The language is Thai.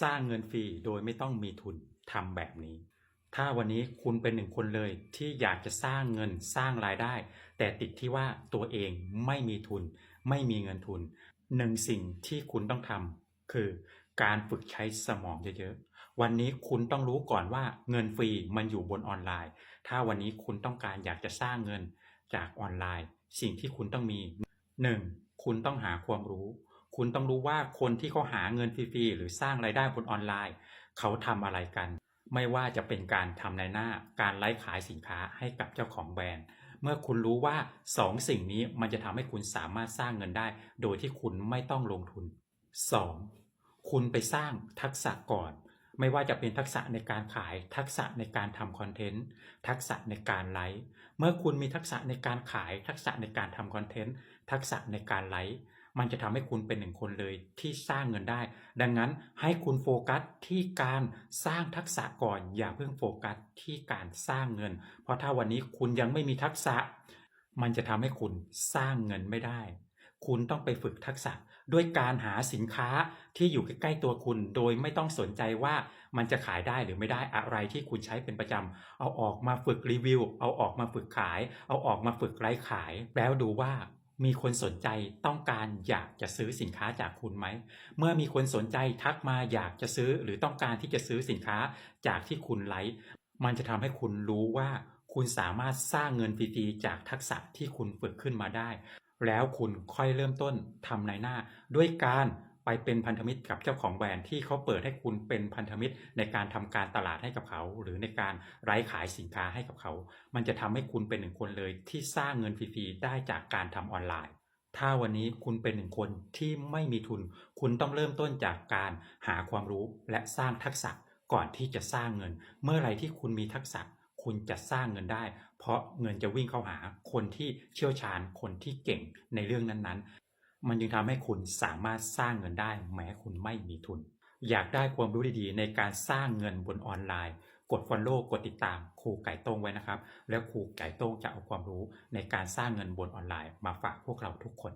สร้างเงินฟรีโดยไม่ต้องมีทุนทำแบบนี้ ถ้าวันนี้คุณเป็นหนึ่งคนเลยที่อยากจะสร้างเงินสร้างรายได้ แต่ติดที่ว่าตัวเองไม่มีทุน ไม่มีเงินทุนหนึ่งสิ่งที่คุณต้องทำคือการฝึกใช้สมองเยอะๆ วันนี้คุณต้องรู้ก่อนว่าเงินฟรีมันอยู่บนออนไลน์ ถ้าวันนี้คุณต้องการอยากจะสร้างเงินจากออนไลน์ สิ่งที่คุณต้องมี 1. คุณต้องหาความรู้ คุณต้องรู้ว่าคนที่เขาหาเงินฟรีๆหรือสร้างรายได้บนออนไลน์ เขาทำอะไรกัน ไม่ว่าจะเป็นการทำในหน้าการไลฟ์ขายสินค้าให้กับเจ้าของแบรนด์ เมื่อคุณรู้ว่าสองสิ่งนี้มันจะทำให้คุณสามารถสร้างเงินได้ โดยที่คุณไม่ต้องลงทุน 2. คุณไปสร้างทักษะก่อน ไม่ว่าจะเป็นทักษะในการขาย ทักษะในการทำคอนเทนต์ ทักษะในการไลฟ์ เมื่อคุณมีทักษะในการขาย ทักษะในการทำคอนเทนต์ ทักษะในการไลฟ์ มันจะทำให้คุณเป็นหนึ่งคนเลยที่สร้างเงินได้ ดังนั้นให้คุณโฟกัสที่การสร้างทักษะก่อน อย่าเพิ่งโฟกัสที่การสร้างเงิน เพราะถ้าวันนี้คุณยังไม่มีทักษะ มันจะทำให้คุณสร้างเงินไม่ได้ คุณต้องไปฝึกทักษะด้วยการหาสินค้าที่อยู่ใกล้ๆตัวคุณ โดยไม่ต้องสนใจว่ามันจะขายได้หรือไม่ได้อะไรที่คุณใช้เป็นประจำเอาออกมาฝึกรีวิว เอาออกมาฝึกขาย เอาออกมาฝึกไลฟ์ขาย แล้วดูว่ามีคนสนใจต้องการอยากจะซื้อสินค้าจากคุณไหม เมื่อมีคนสนใจทักมาอยากจะซื้อหรือต้องการที่จะซื้อสินค้าจากที่คุณไลฟ์มันจะทำให้คุณรู้ว่าคุณสามารถสร้างเงินฟรีๆจากทักษะที่คุณฝึกขึ้นมาได้ แล้วคุณค่อยเริ่มต้นทำในหน้า ด้วยการไปเป็นพันธมิตรกับเจ้าของแบรนด์ที่เขาเปิดให้คุณเป็นพันธมิตรในการทำการตลาดให้กับเขา หรือในการไร้ขายสินค้าให้กับเขา มันจะทำให้คุณเป็นหนึ่งคนเลยที่สร้างเงินฟรีๆได้จากการทำออนไลน์ ถ้าวันนี้คุณเป็นหนึ่งคนที่ไม่มีทุน คุณต้องเริ่มต้นจากการหาความรู้และสร้างทักษะก่อนที่จะสร้างเงิน เมื่อไรที่คุณมีทักษะ คุณจะสร้างเงินได้ เพราะเงินจะวิ่งเข้าหาคนที่เชี่ยวชาญคนที่เก่งในเรื่องนั้นๆ มันจึงทำให้คุณสามารถสร้างเงินได้ แม้คุณไม่มีทุน อยากได้ความรู้ดีๆ ในการสร้างเงินบนออนไลน์ กด Follow กดติดตามครูไก่โต้งไว้นะครับ แล้วครูไก่โต้งจะเอาความรู้ในการสร้างเงินบนออนไลน์มาฝากพวกเราทุกคน